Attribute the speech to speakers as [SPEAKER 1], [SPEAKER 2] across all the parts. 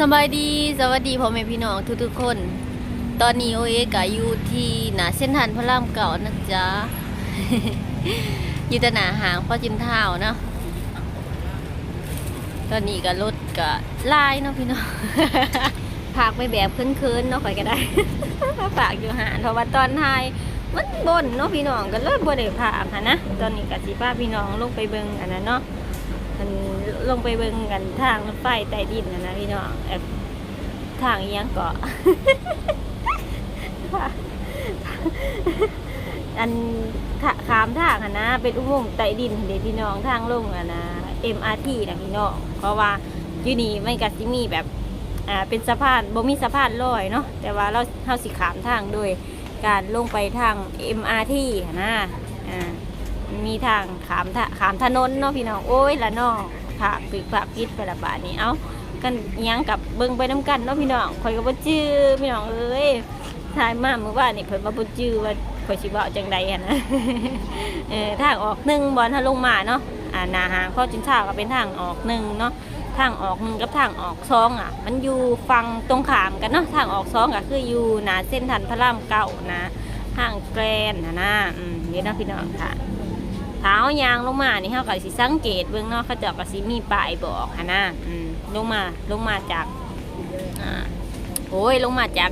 [SPEAKER 1] สบายดีสวัสดีพ่อแม่พี่น้องทุกๆคน ตอนนี้โอเอกะอยู่ที่หนาเส้นทันพระรามเก่านะจ๊ะอยู่ตหนาหางพ่อจินเท้าเนาะตอนนี้ก็รถก็ลายเนาะพี่น้องพากไปแบบเคินๆเนาะข่อยก็ได้ฝากอยู่หานเพราะว่าตอนท้ายมันบนเนาะพี่น้องก็เลยบ่ได้พากันนะตอนนี้ก็สิพาพี่น้องลงไปเบิ่งอันนั้นเนาะ มันลงไปเบิ่งกันทางรถไฟใต้ดินนะนะพี่น้องแอบทางอิหยังเกาะอันขามทางนะ เป็นอุโมงค์ใต้ดินเด็พี่น้องทางลงอะนะ MRT นะพี่น้องเพราะว่าอยู่นี่มันก็สิมีแบบอ่าเป็นสะพานบ่มีสะพานลอยเนาะแต่ว่าเราเฮาสิขามทางโดยการลงไปทาง MRT นะอ่า มีทางขามทะขามถนนเนาะพี่น้องโอ้ยละเนาะผากปิกผากพิษไปละบาทนี้เอ้ากันยังกับเบิ่งไปน้ำกันเนาะพี่น้องข่อยก็บ่จื้อพี่น้องเอ้ยทายมาเมื่อวานนี่เพิ่นมาบ่จื้อว่าข่อยสิเว้าจังใดหั่นนะเออทางออกหนึ่งบอลถ้าลงมาเนาะอ่าหนาหางข้อจินชาก็เป็นทางออกหนึ่งเนาะทางออกหนึ่งกับทางออกสองอะ มันอยู่ฟังตรงขามกันเนาะทางออกสองก็คืออยู่หนาเส้นทันพระรามเก่านะห้างแกรนนะนะอืมเดี๋ยวนะพี่น้องค่ะ เท้ายางลงมานี่เขาก็สิสังเกตเบื้องนอกเขาเจะก็สิมีป้ายบอกหั้นนะอืมลงมาลงมาจากอ่าโอ้ยลงมาจาก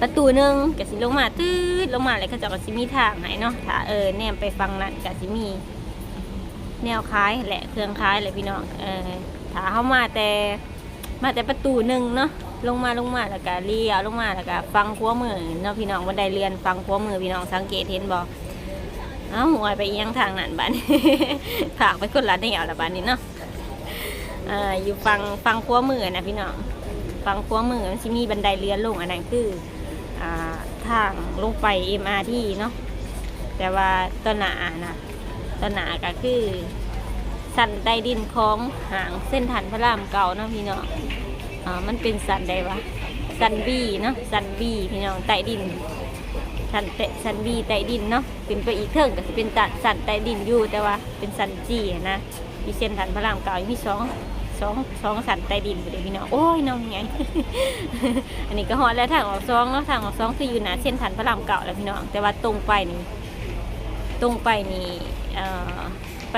[SPEAKER 1] ประตูหนึ่งก็สิลงมาตืดลงมาเลยเขาเจะก็สิมีทางให้เนาะถ้าเออแนมไปฟังนั้นก็สิมี แนวคล้ายแหละเครื่องคล้ายเลยพี่น้องเออถ้าเขามาแต่มาแต่ประตูหนึ่งเนาะลงมาลงมาแล้วก็เลี้ยวลงมาแล้วก็ฟังขั้วมือเนาะพี่น้องบันไดเรือนฟังขั้วมือพี่น้องสังเกตเห็นบอก เอ้าหัวไปเอียงทางนั้นบ้านผากไปคนละแนวละบ้านนี้เนาะอยู่ฟังฟังขั้วมือนะพี่น้องฟังขั้วมือมันจะมีบันไดเลื่อนลงอันนั้นคืออทางลงไป MRT เนาะแต่ว่าต้นหนานะต้นหนาก็คือสันใต้ดินของหางเส้นทันพระรามเก่าเนาะพี่น้องอมันเป็นสันใดวะสันบีเนาะสันบีพี่น้องใต้ดิน สันเตะสันบีใต้ดินเนาะเป็นไปอีกเทิงก็จะเป็นตัดสันใต้ดินอยู่แต่ว่าเป็นสันจีนะที่เส้นทันพระรามเก่ามีสองสองสองสันใต้ดินอยู่เดี๋ยวพี่น้องโอ้ยน้องไงอันนี้ก็ฮอดแล้วทางออกซองเนาะทางออกซองคืออยู่หนาเส้นทันพระรามเก่าแล้วพี่น้องแต่ว่าตรงไปนี่ตรงไปนี่เอ่อไป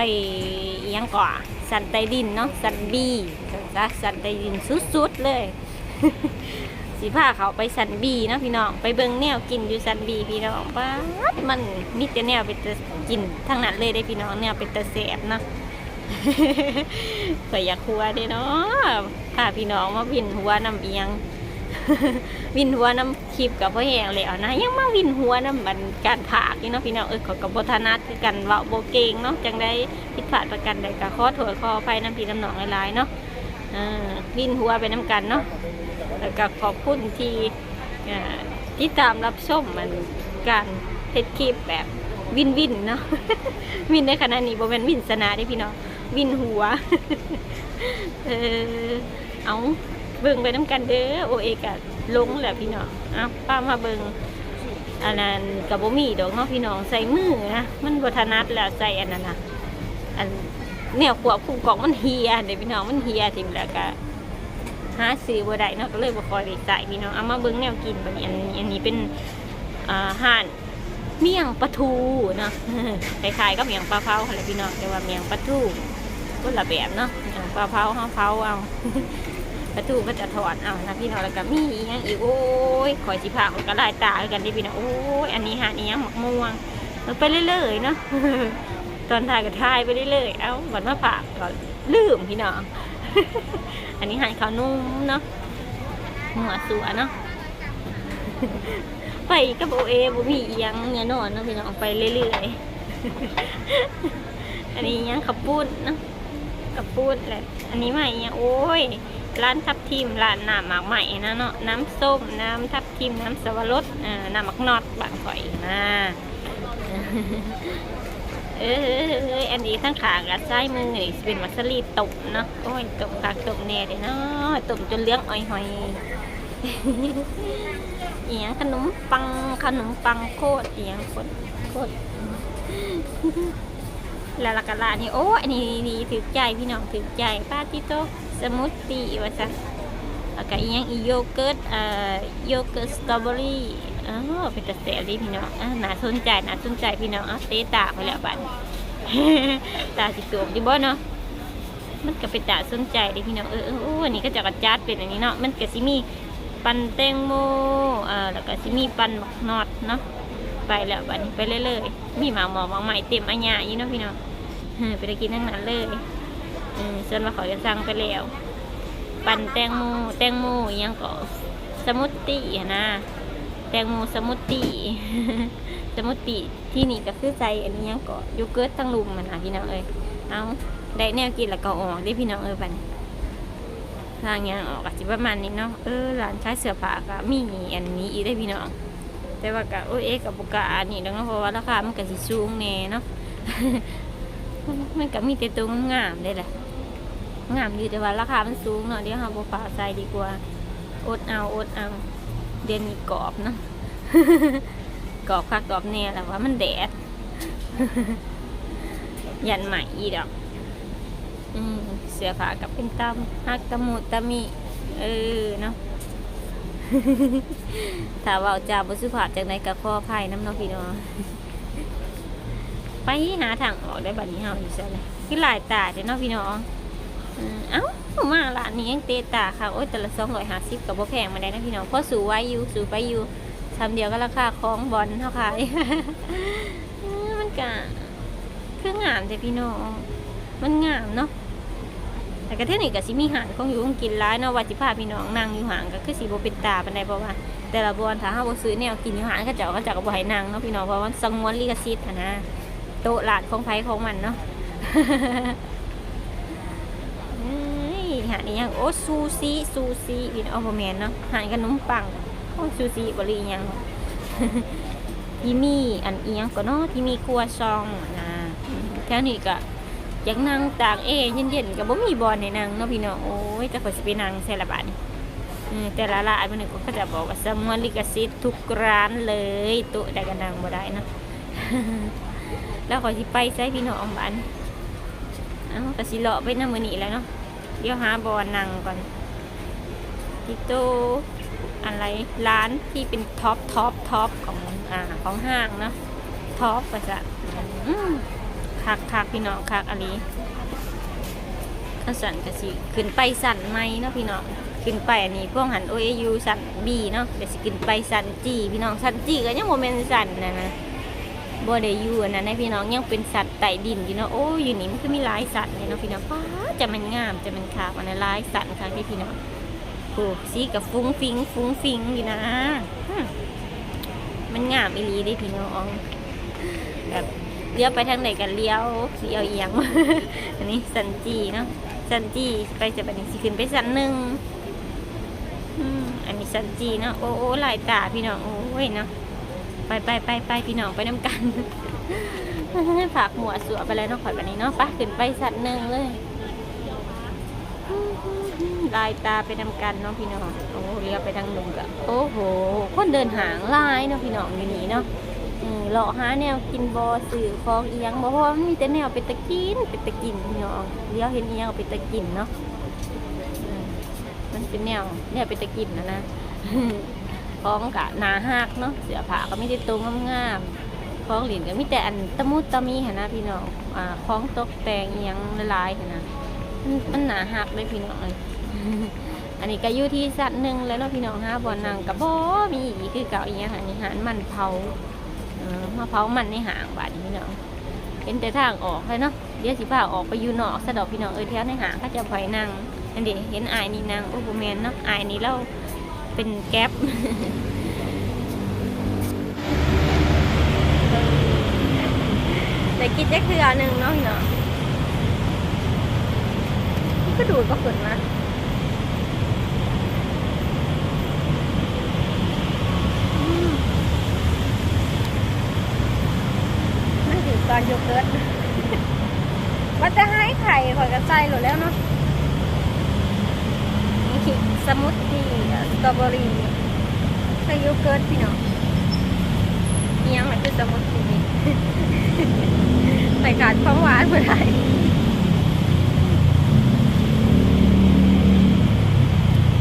[SPEAKER 1] อิหยังก่อสันใต้ดินเนาะสันบีสันสันใต้ดินสุดๆเลย สีผ้าเขาไปสันบีเนาะพี่น้อง ไปเบิงแนวกินอยู่สันบีพี่น้องป้ามันมีแต่แนวเป็นตะกินทั้งนั้นเลยได้พี่น้องแนวเป็นตะแสบเนาะก็อยากหัวเด้เนาะพาพี่น้องมาวินหัวน้ำเอียง วินหัวน้ำคลิปกับพ่อแหงแล้วนะ ยังมาวินหัวน้ำมันการผากนี่เนาะพี่น้องเออเขากับบทนัดคือกันเว่าโบเกงเนาะจังได้ผิดพลาดประกันใดก็ขอโทษขออภัยน้ำพี่น้ำหนองหลายๆเนาะวินหัวไปน้ำกันเนาะ แล้วก็ขอบคุณที่ที่ตามรับชมมันการเทดคลิปแบบวินวินเนาะวินในขณะนี้โบแมนวินสนาได้พี่น้องวินหัว เออเอาเบิ่งไปน้ำกันเด้อโอเอกะลงแหละพี่น้องเอาป้ามาเบิ่งอันนั้นกับโบ่มีดอกเนาะพี่น้องใส่มือนะมันบ่ถนัดแล้วใส่อันนั้นนะอันแนวขวบคุมกล่องมันเฮียเด้พี่น้องมันเฮียทิมแล้วก็ หาซื้อบ่ได้เนาะก็เลยบ่คอยได้ใส่พี่น้องเอามาเบิ่งแนวกินบัดนี้อันนี้อันนี้เป็นอ่าห่านเมี่ยงปลาทูเนาะคล้ายๆกับเมี่ยงปลาเผาอะไรพี่น้องแต่ว่าเมี่ยงปลาทูคนละแบบเนาะเมี่ยงปลาเผาเฮาเผาเอาปลาทูก็จะถอดเอานะพี่น้องแล้วก็มีอีหยังอีกโอ้ยขอยสิพาคนก็ลายตาคือกันดิพี่น้องโอ้ยอันนี้ห่านอีหยังหมักม่วงมันไปเรื่อยๆเนาะตอนถ่ายก็ถ่ายไปเรื่อยๆเอ้าบัดมาฝาก็ลืมพี่น้อง อันนี้หั่นข้านุ่มเนาะหัวสัวเนาะไปกับโอเอบุมีอียังเนี่ยนอนเนาะพี่น้องไปเรื่อยๆ อันนี้ยังขับปุ้นเนาะขับปุ้นแหละ อันนี้ใหม่เนี่ยโอ้ยร้านทับทิมร้านน้ำหมากใหม่นะเนาะน้ำส้มน้ำทับทิมน้ำสวรสอ่าน้ำหมักนอดบางข่อยนะ เอออันนี้ทั้งขากับซ้ายมือนี่สิเป็นมัสลีตบเนาะโอ้ยตบขาตบแน่เลยเนาะตบจนเลี้ยงอ้อยหอยเอียงขนมปังขนมปังโคตรเอียงโคตรโคตรแล้วละกะลานี่โอ้อันนี้นี่ถือใจพี่น้องถือใจป้าติโตสมุตตีว่าซะแล้วก็อียงอีโยเกิร์ตเอ่อโยเกิร์ตสตรอเบอรี่ อ๋อเป็นต่แสบดีพี่น้องอะน่าสนใจหนาสนใจพี่น้องอะเตะตาไปแล้วบัดตาสิตวมอยู่บ่เนาะมันก็เป็นตาสนใจดิพี่น้องเออเออโอ้อันนี้ก็จะกระจัดเป็นอันนี้เนาะมันก็สิมีปันแตงโมเอ่อแล้วก็สิมีปันหมักนอดเนาะไปแล้วบัดนี้ไปเรื่อยๆมีหมาหมอหมาใหม่เต็มอัญญาอยู่เนาะพี่น้องเออไปได้กินทั้งนั้นเลยเออส่วนมาขอจะสั่งไปแล้ว ปั่นแตงโมแตงโมยังก็สมูทตี้อะนะ แตงโมสมูทตี้สมูทตี้ที่นี่ก็คือใจอันนี้ยังก็โยเกิร์ตทั้งลุมมันนะพี่น้องเอ้ยเอาได้แนวกินแล้วก็ออกได้พี่น้องเอ้ยบัดนทางยังออกอาจจะประมาณนี้เนาะเออร้านขายเสื้อผ้าก็มีอันนี้อีกได้พี่น้องแต่ว่าก็โอเอ๊ะกับบุกาอันนี้เนาะเพราะว่าราคามันก็สิสูงแน่เนาะมันก็มีแต่ตัวงามๆได้แหละงามอยู่แต่ว่าราคามันสูงเนาะเดี๋ยวเราบ่ฟ้าใส่ดีกว่าอดเอาอดเอา เดือนนี้กรอบเนาะกรอบค่ะกรอบแน่แต่ว่ามันแดด ยันใหม่อีดอกอืมเสื้อผ้ากับเป็นตำฮักตะมุตะมิเออเนาะถ้าเว่าจาบุสุภาพจากไหนกับข้อภัยน้ำนาะพี่น้องไปหาทางออกได้บัดนี้เฮาอยู่ซะเลยคือหลายตาเด้อเนาะพี่น้อง เอ้ามาร้านนี้ยังเตะตาค่ะ โอ้ยแต่ละสองร้อยห้าสิบกับบ่แพงมาได้นะพี่น้องเพราะสูไว้อยู่สูไปอยู่ทำเดียวก็ราคาของบอลเท่าขายเออมันกะคืองงามแต่พี่น้องมันงามเนาะแต่กระเทศนี่ก็สิมีหางของอยู่ของกินร้ายเนาะว่าสิพาพี่น้องนั่งอยู่ห่างก็คือสิบ่เป็นตาปานใดเพราะว่า แต่ละบอนถ้าเฮาบ่ซื้อแนวกินอยู่ห่างเขาเจ้าก็เจะก็บ่ให้นั่งเนาะพี่น้องเพราะว่าสังวนลิขสิทธิ์นะโต๊ะร้านของไผของมันเนาะ หานี่ยังโอ้ซูซิซูซิวินออฟแมนเนาะหานขนมปังโอ้ซูซิบริยังที่มีอันเอียงก็เนาะที่มีครัวซองนะแค่นี้ก็อยากนั่งตากเอเย็นๆกับบ่มีบอลในนั่งเนาะพี่น้องโอ้ยจะขอสิไปนั่งใส่ละบาทแต่ละร้านมันก็จะบอกว่าสมวนลิขสิทธิ์ทุกร้านเลยตุได้ก็นั่งบ่ได้เนาะแล้วขอสิไปใส่พี่น้องบ้านเอ้ากะสิเลาะไปน้ำมือนีแล้วเนาะ เดี๋ยวหาบอลนังก่อนติโตอะไรร้านที่เป็นท็อปท็อปท็อปของอ่าของห้างเนาะท็อปก็จะคักคักพี่น้องคักอะไรข้าสันกะสิขึ้นไปสันไหมเนาะพี่น้องขึ้นไปอันนี้พวกหันโอเอยูสันบีเนาะเดี๋ยวสิขึ้นไปสันจีพี่น้องสันจีก็ยังโมเมนสันนะนะ บ่ได้อยู่อันนั้นนะพี่น้องยังเป็นสัตว์ไต่ดินอยู่เนาะโอ้ยอยู่นี่มันคือมีหลายสัตว์เนี่ยเนาะพี่น้องป้าจะมันงามจะมันขาวอันนั้นหลายสัตว์ค่ะที่พี่น้องโอ้สีกับฟุ้งฟิงฟุ้งฟิงอยู่นะมันงามอีหลีได้พี่น้องแบบเลี้ยวไปทางไหนกันเลี้ยวเลี้ยวเอียงอันนี้สันจีเนาะสันจีไปจะไปนี่สิขึ้นไปสันหนึ่งอันนี้สันจีเนาะโอ้โอ้หลายตาพี่น้องโอ้ยเนาะ ไปไปไปไปพี่น้องไปน้ำกันผักหมวดสัวไปเลยเนาะข่อยแบบนี้เนาะไปขึ้นไปสัตว์หนึ่งเลยลายตาไปนำกันเนาะพี่น้องโอ้เลี้ยไปทางหนุ่มกะโอ้โห คนเดินหางลายเนาะพี่น้องอยู่นี่เนาะอืมเลาะหาแนวกินบอสื่อฟองเอียงบ่เพราะว่ามันมีแต่แนวเป็นตะกินเป็นตะกินพี่น้องเลี้ยวเห็นเอียงเป็นตะกินเนาะมมันเป็นแนวแนวเป็นตะกินนะนะ ของกะหนาหักเนาะเสือผ้าก็ไม่ได้ตรงงามๆของหลินก็มีแต่อันตะมุตะมีหันนะพี่น้องอ่าของตกแต่งอิหยังหลายหันนะมันมันหนาหักเลยพี่น้องเลยอันนี้ก็อยู่ที่สัตว์หนึ่งแล้วเนาะพี่น้องฮะบ่อนังกับบ่มีอีกคือเก่าอีกอย่างอันนี้หารมันเผาเออมาเผามันในหางบาดนี้พี่น้องเป็นแต่ทางออกเลยเนาะเดี๋ยวสิพาออกไปอยู่นอกสะดอกพี่น้องเอ้ยแถวในหางก็จะปล่อยนางอันเดียเห็นอายนี่นางโอ้โหแมนเนาะอายนี่เรา เป็นแก๊ปแต่กินแค่คืออันหนึ่งเนาะเนาะก็ดูดก็ฝนนะอืมนั่นคือตอนโยเกิร์ตว่าจะให้ไข่ขอกระใส่หมดแล้วเนาะ สมูทตี้สตรอเบอรี่ใส่โยเกิร์ตพี่น้องเอียงมันคือสมูทตี้ใส่ขาดของหวานเมื่อไหร่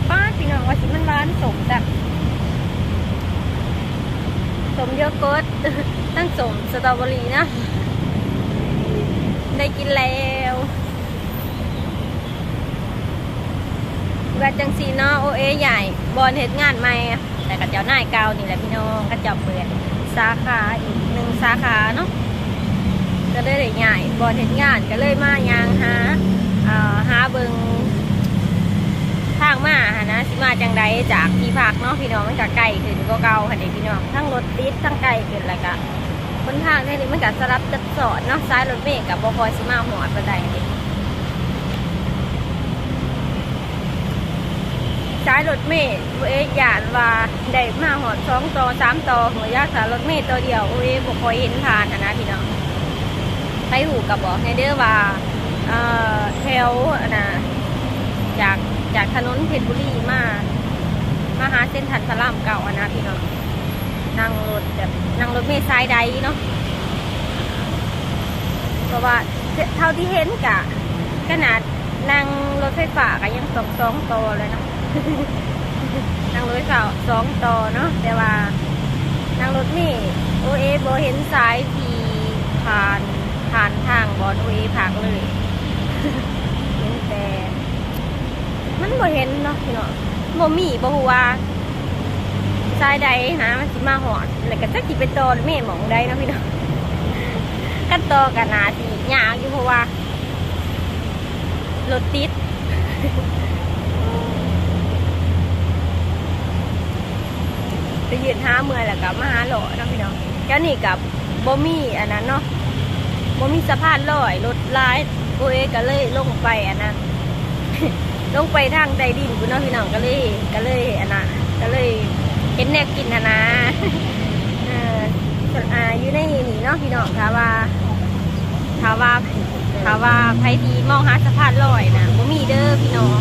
[SPEAKER 1] ป้าพี่น้องว่านสมจากสมโยเกิร์ตตั้งสมสตรอเบอรี่นะ ได้กินแล้ว ว่าจังสีเนาะโอเอใหญ่บอลเฮ็ดงานใหม่แต่กับเจ้านายเก่านี่แหละพี่น้องก็เจ้าเปิดสาขาอีกหนึ่งสาขาเนาะก็ได้ได้ใหญ่บอลเฮ็ดงานก็เลยมายางหาเอ่อหาเบิงทางมาหานะสิมาจังใดจากที่พักเนาะพี่น้องมันก็ไกลขึ้นก็เก่าค่ะเด็กพี่น้องทั้งรถติดทั้งไกลขึ้นแล้วก็คนทางแค่นี้มันก็สลับจัดสอดเนาะซ้ายรถเมล์กับบคอยสิมาหอดบันไดเด็ก ซ้ายรถเมล์เอ๊ะยานว่าได้มาหอดสองต่อสามต่อหัวยากสายรถเมล์ตัวเดียวเอ๊ะบคอยเห็นผ่านนะพี่น้องไปหูกับบอกในเด้อว่าแถวอันนะจากจากถนนเพชรบุรีมามาหาเส้นทันพระรามเก่าอะนะพี่น้องนั่งรถแบบนั่งรถเมล์สายใดเนาะเพราะว่าเท่าที่เห็นกะขนาดนั่งรถไฟฟ้าก็ยังสองสองต่อเลยเนาะ นั่งรถไฟฟ้าสองต่อเนาะแต่ว่านั่งรถเมล์โอเอโบเห็นสายทีผ่านผ่านทางบอลเวพักเลยเห็นแต่มันบ่เห็นเนาะพี่เนาะบ่มีบ่ฮู้ว่าสายใดนะมันสิมาหอดแล้วก็จักสิไปต่อหรือแม่หมองใดเนะพี่เนาะกันต่อกันนาสิยากอยู่เพราะว่ารถติด ไปยืนหาเมื่อแล้วก็มาหาหล่อนะพี่เนาะแค่นี้กับบ่มีอันนั้นเนาะบ่มีสะพานลอยรถร้ายโอเอก็เลยลงไปอันนั้นลงไปทางใต้ดินคุณน้องพี่น้องก็เลยก็เลยอันนั้นก็เลยเห็นแนวกินนะนะอ่อส่วนอ่าอยู่ในนี่เนาะพี่น้องค่ะว่าถ้าว่าถ้าว่าใครที่มองหาสะพานลอยนะบ่มีเด้อพี่น้อง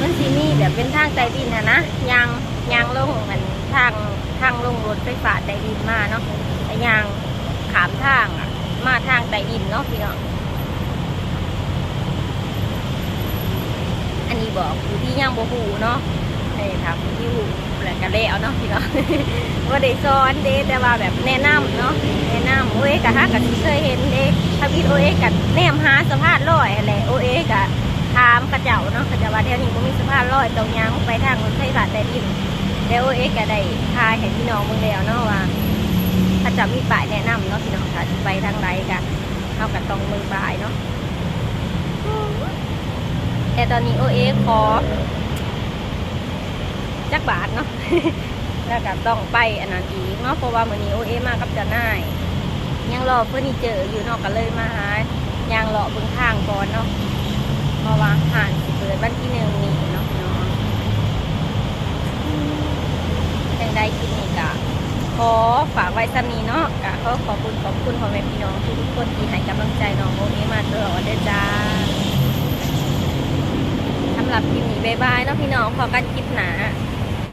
[SPEAKER 1] มันสิมีแบบเป็นทางใต้ดินนะนะยางยางลงมัน ทางทางลงรถไฟฟ้าใต้ดินมาเนาะแต่ยางขามทางอะมาทางใต้ดินเนาะพี่น้องอันนี้บอกอยู่ที่ย่างบัวหูเนาะนี่ครับที่หูแหล้วก็แล้วเนาะพี่น้องว่าได้ซ้อนเด้แต่ว่าแบบแนะนำเนาะแนะนำโอเอกะฮะกับที่เคยเห็นเด้ทวิตโอเอกับแนมหาสะพานลอยอะไรโอเอกะถามกระเจ้าเนาะกระเจ้าว่าแถวนี้มันมีสะพานลอยตรงยางไปทางรถไฟฟ้าใต้ดิน แล้วโอเอกะได้พาเห็นพี่น้องเมืองแล้วเนาะว่าถ้าจะมีป้ายแนะนำเนาะพี่น้องค่ะไปทางไรกันเอากับตรงมือป้ายเนาะแต่ตอนนี้โอเอ็กขอจักบาทเนาะแล้วก็ต้องไปอันนั้นอีกเนาะเพราะว่ามื้อนี้โอเอมากับจ้านายยังรอเพื่อนี่เจออยู่นาะก็เลยมาหายางเลาะเบิ่งทางก่อนเนาะเพราะว่าห่านเปิดวันที่หนึ่งนี้อง ได้กินนี่กะขอฝากไว้สำนีเนาะกะขอขอบคุณขอบคุณพ่อแม่พี่น้องทุกคนที่ให้กำลังใจน้องโมนี้มาตลอดเด้อจ้าสำหรับคลิปนี้บ๊ายบายเนาะพี่น้องพอกันคลิปหนา